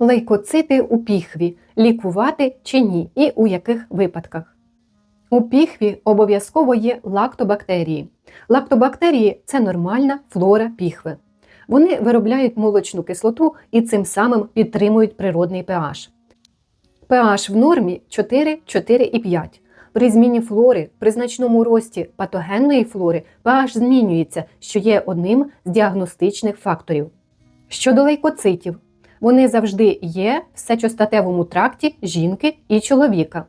Лейкоцити у піхві лікувати чи ні, і у яких випадках. У піхві обов'язково є лактобактерії. Лактобактерії це нормальна флора піхви. Вони виробляють молочну кислоту і цим самим підтримують природний pH. pH в нормі 4, 4 і 5. При зміні флори, при значному рості патогенної флори pH змінюється, що є одним з діагностичних факторів. Щодо лейкоцитів, вони завжди є в сечостатевому тракті жінки і чоловіка.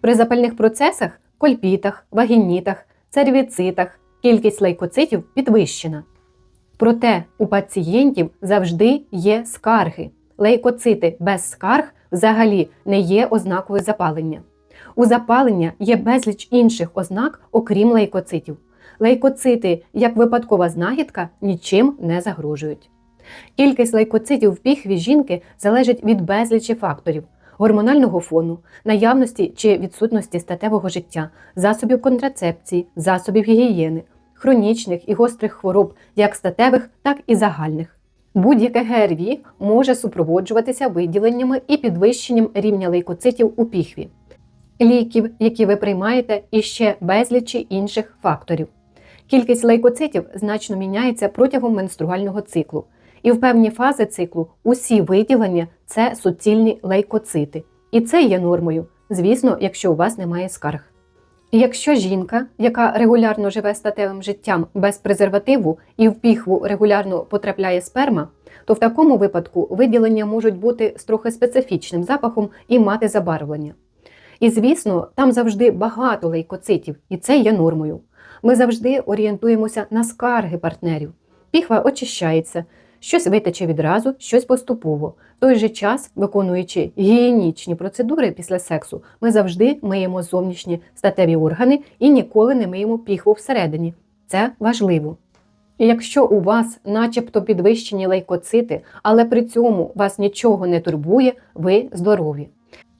При запальних процесах, кольпітах, вагінітах, цервіцитах кількість лейкоцитів підвищена. Проте у пацієнтів завжди є скарги. Лейкоцити без скарг взагалі не є ознакою запалення. У запалення є безліч інших ознак, окрім лейкоцитів. Лейкоцити, як випадкова знахідка, нічим не загрожують. Кількість лейкоцитів в піхві жінки залежить від безлічі факторів гормонального фону, наявності чи відсутності статевого життя, засобів контрацепції, засобів гігієни, хронічних і гострих хвороб, як статевих, так і загальних. Будь-яке ГРВІ може супроводжуватися виділеннями і підвищенням рівня лейкоцитів у піхві, ліків, які ви приймаєте, і ще безлічі інших факторів. Кількість лейкоцитів значно міняється протягом менструального циклу. І в певні фази циклу усі виділення це суцільні лейкоцити. І це є нормою, звісно, якщо у вас немає скарг. Якщо жінка, яка регулярно живе статевим життям без презервативу і в піхву регулярно потрапляє сперма, то в такому випадку виділення можуть бути з трохи специфічним запахом і мати забарвлення. І звісно, там завжди багато лейкоцитів, і це є нормою. Ми завжди орієнтуємося на скарги партнерів. Піхва очищається, щось витече відразу, щось поступово. В той же час, виконуючи гігієнічні процедури після сексу, ми завжди миємо зовнішні статеві органи і ніколи не миємо піхву всередині. Це важливо. І Якщо у вас, начебто, підвищені лейкоцити, але при цьому вас нічого не турбує, ви здорові.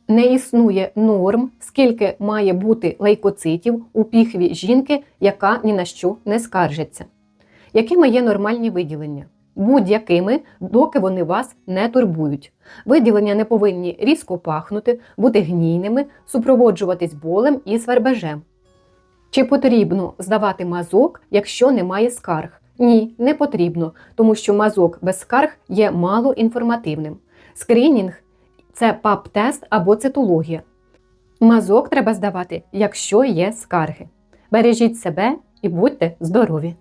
Не існує норм, скільки має бути лейкоцитів у піхві жінки, яка ні на що не скаржиться. Якими є нормальні виділення? Будь-якими, доки вони вас не турбують. Виділення не повинні різко пахнути, бути гнійними, супроводжуватись болем і свербежем. Чи потрібно здавати мазок, якщо немає скарг? Ні, не потрібно, тому що мазок без скарг є мало інформативним. Скринінг це ПАП-тест або цитологія. Мазок треба здавати, якщо є скарги. Бережіть себе і будьте здорові!